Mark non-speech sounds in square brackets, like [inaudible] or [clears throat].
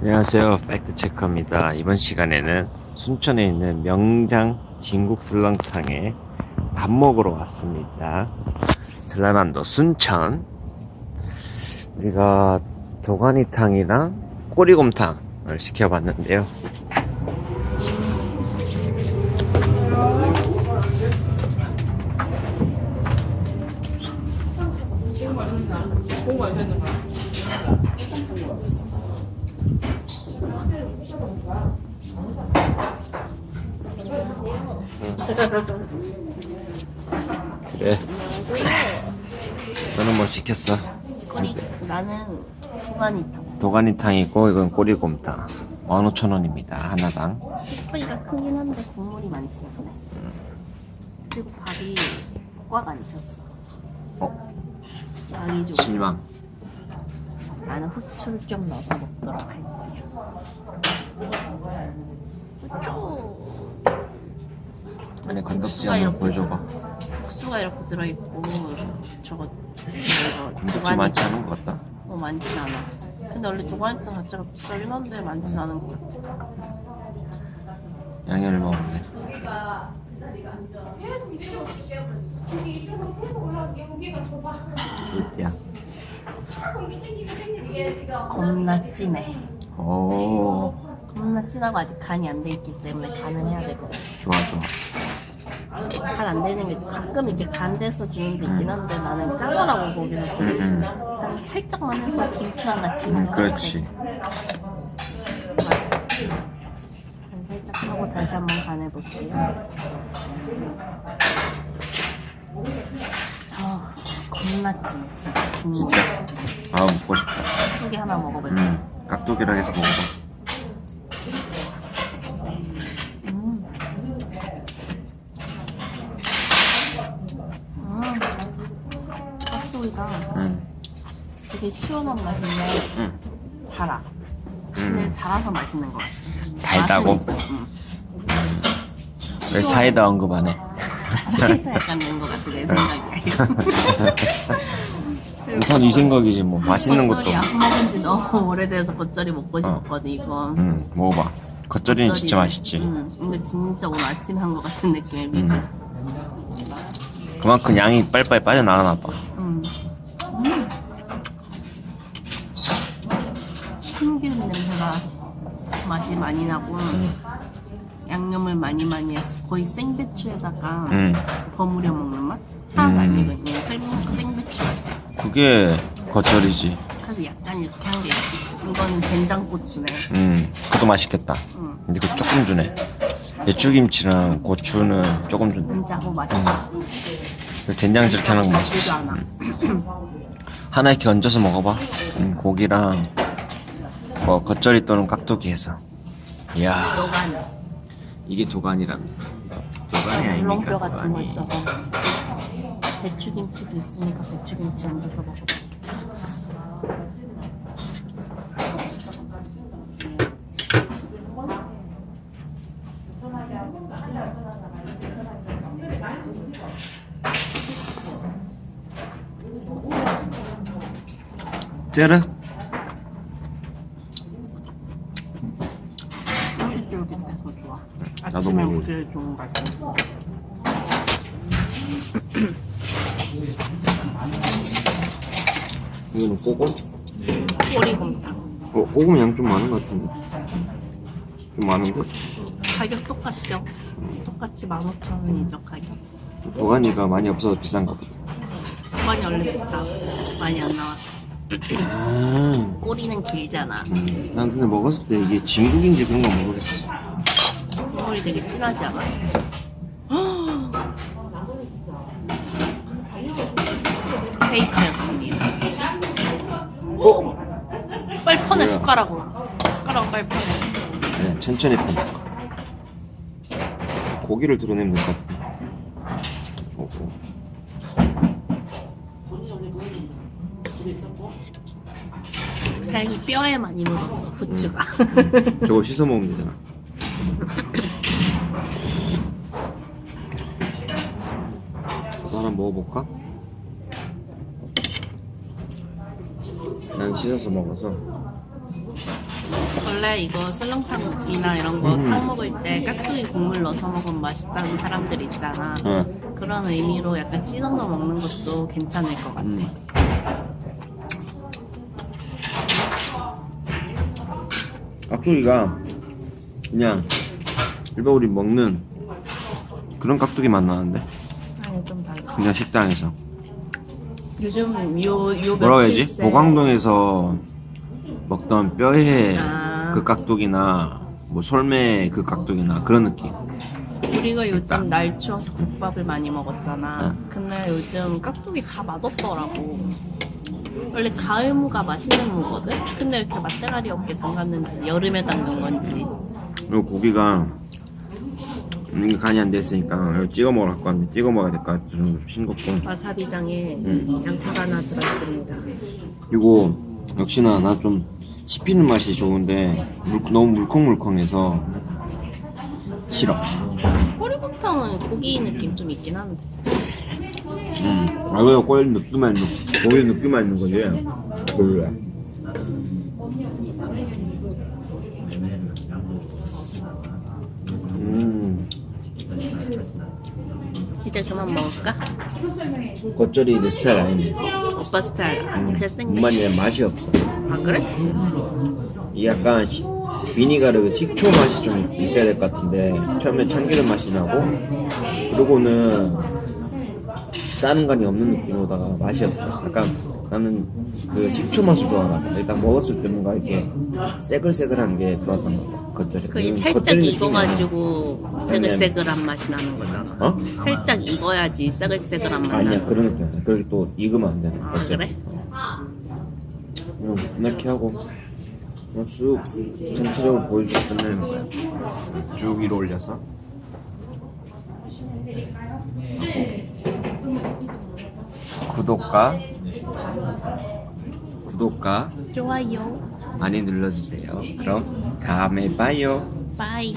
안녕하세요. 팩트체커입니다. 이번 시간에는 순천에 있는 명장 진국 설렁탕에 밥 먹으러 왔습니다. 전라남도 순천. 우리가 도가니탕이랑 꼬리곰탕을 시켜봤는데요. 그래. 너는 뭐 시켰어? 꼬리 나는 두가니탕 도가니탕이고 이건 꼬리곰탕. 15,000원입니다. 하나당. 꼬리가 크긴 한데 국물이 많지 않네 그리고 밥이 꽉 안 찼어 어? 양이 좀 실망. 나는 후추를 좀 넣어서 먹도록 할 거야 후추 건더기 국수가 한번 이렇게 보여줘봐. 국수가 이렇게 들어있고 저거 건더기 많지 않은 것 같다. 어 많진 않아 근데 원래 도가니탕 자체가 비싸긴 한데 많진 않은 것 같아 얼마 없네. 이때야. 겁나 진해. 오, 겁나 진하고 아직 간이 안 돼 있기 때문에 간을 해야 되거든 좋아, 좋아. 간안 되는 게 가끔 이렇게 간 돼서 주는 데 있긴 한데 나는 짜거라고 거기는 음, 음. 한 살짝만 해서 김치랑 같이 먹는 음, 것 그렇지. 간 살짝 하고 다시 한번 간해볼게요 아 겁나 찐 진짜 국물 진짜? 아, 먹고 싶다. 크게 하나 먹어볼게 음, 깍두기랑 해서 먹어봐. 음. 음. 깍두기가 음, 되게 시원한 맛인데 음. 달아. 근데 달아서 맛있는 것 같아. 달다고? 맛은 있어. 응. 왜 사이다 언급하네? [laughs] 사이다 약간 낸것 같아 내 생각에. [laughs] 우선 이 생각이지, 뭐. 맛있는 것도. 겉절이 안 먹은 지 너무 오래돼서 겉절이 먹고 어. 싶었거든 이거. 음, 먹어봐. 겉절이는 진짜 겉절이. 맛있지. 응. 근데 진짜 오늘 아침에 한것 같은 느낌의 미. 음. 그만큼 양이 빨리빨리 빠져나가나 봐. 음. 음. 참기름 냄새가 맛이 많이 나고 양념을 많이 많이 했어. 거의 생배추에다가 음. 버무려 먹는 맛? 하나도 음. 아니거든요. 생, 생배추 같아. 그게 겉절이지. 그래서 약간 이렇게 한 게 있어. 이거는 된장고추네. 음, 그것도 맛있겠다. 응. 근데 그거 조금 주네. 배추김치랑 고추는 조금 주네. 진짜고 맛있어. 그 된장 저렇게 하는 거 맛있지. 않아. 하나 이렇게 얹어서 먹어봐. 음, 고기랑 뭐 겉절이 또는 깍두기 해서. 이야, 너가니. 이게 도가니랍니다. 도가니 아닙니까? 물렁뼈 같은 거 도가니. 있어서. 배추김치도 있으니까 배추김치 얹어서 먹어볼게. 찌르? 쫄깃쫄깃해서 좋아. 나도 아침에 먹을래. 먹기 좋은 맛. [clears throat] 이거는 꼬금? 꼬리곰탕. 어, 꼬금 양 좀 많은 것 같은데. 좀 많은데? 가격 똑같죠? 똑같이 15,000원이죠, 가격. 도가니가 많이 없어서 비싼가 보다. 많이 원래 비싸. 많이 안 나와서. 아, 꼬리는 길잖아. 난 근데 먹었을 때 이게 진국인지 그런 거 모르겠어. 국물이 되게 진하지 않아? [gasps] 페이크였습니다. 오! 퍼내, 뭐야? 숟가락으로. 빨리 퍼내. 네, 천천히 펴. 고기를 드러내면 될 것 같은데. 오, 오. 다행히 뼈에 많이 묻었어, 후추가. 저거 씻어 먹으면 되잖아. 저도 하나 먹어볼까? 난 씻어서 먹어서. 원래 이거 설렁탕이나 이런 거 음. 탕 먹을 때 깍두기 국물 넣어서 먹으면 맛있다는 사람들 있잖아. 응. 그런 의미로 약간 거 먹는 것도 괜찮을 것 같아. 음. 깍두기가 그냥 일반 우리 먹는 그런 깍두기 맛 나는데 좀 달라. 그냥 식당에서 요즘 요 요 뭐라고 며칠 해야지? 새 보광동에서 먹던 뼈해 아. 그 깍두기나 뭐 솔매 그 깍두기나 그런 느낌 우리가 요즘 딱. 날 추워서 국밥을 많이 먹었잖아. 근데 요즘 깍두기 다 맛없더라고. 원래 가을 무가 맛있는 무거든? 근데 이렇게 맛대가리 없게 담갔는지 여름에 담근 건지 그리고 고기가 음, 간이 안 됐으니까 이거 찍어 먹으러 갖고 왔는데 찍어 먹어야 될 것 같아 좀 싱겁고 와사비장에 음. 양파가 하나 들어있습니다. 그리고 역시나 나 좀 씹히는 맛이 좋은데 물- 너무 물컹물컹해서 싫어 꼬리곰탕은 고기 느낌 좀 있긴 한데 음. 아 왜요 꼬리 느끼만 있는 고기 느끼만 있는 거지 별로야 음 이제 그만 먹을까? 겉절이 내 스타일 아닌데 오빠 스타일 음, 잘생긴 무만 이면 맛이 없어 아 그래? 이 약간 시, 비니가르 그 식초 맛이 좀 있어야 될 것 같은데 처음에 참기름 맛이 나고 그러고는 다른 간이 없는 느낌으로다가 맛이 없어 약간 나는 그 식초 맛을 좋아하거든 일단 먹었을 때 뭔가 이렇게 새글새글한 게 좋았던 것 같아 겉절이 그게 음, 살짝. 익어가지고 새글새글한 맛이 나는 거잖아 어? 살짝 익어야지 새글새글한 맛 아니야 그런 느낌 아니야 그렇게 또 익으면 안 돼. 아 겉절이. 그래? 응, 이렇게 하고 그냥 쑥 전체적으로 보여주고 끝내는 거야 쭉 위로 올려서 구독과 구독과 좋아요. 많이 눌러주세요. 그럼 다음에 봐요. 빠이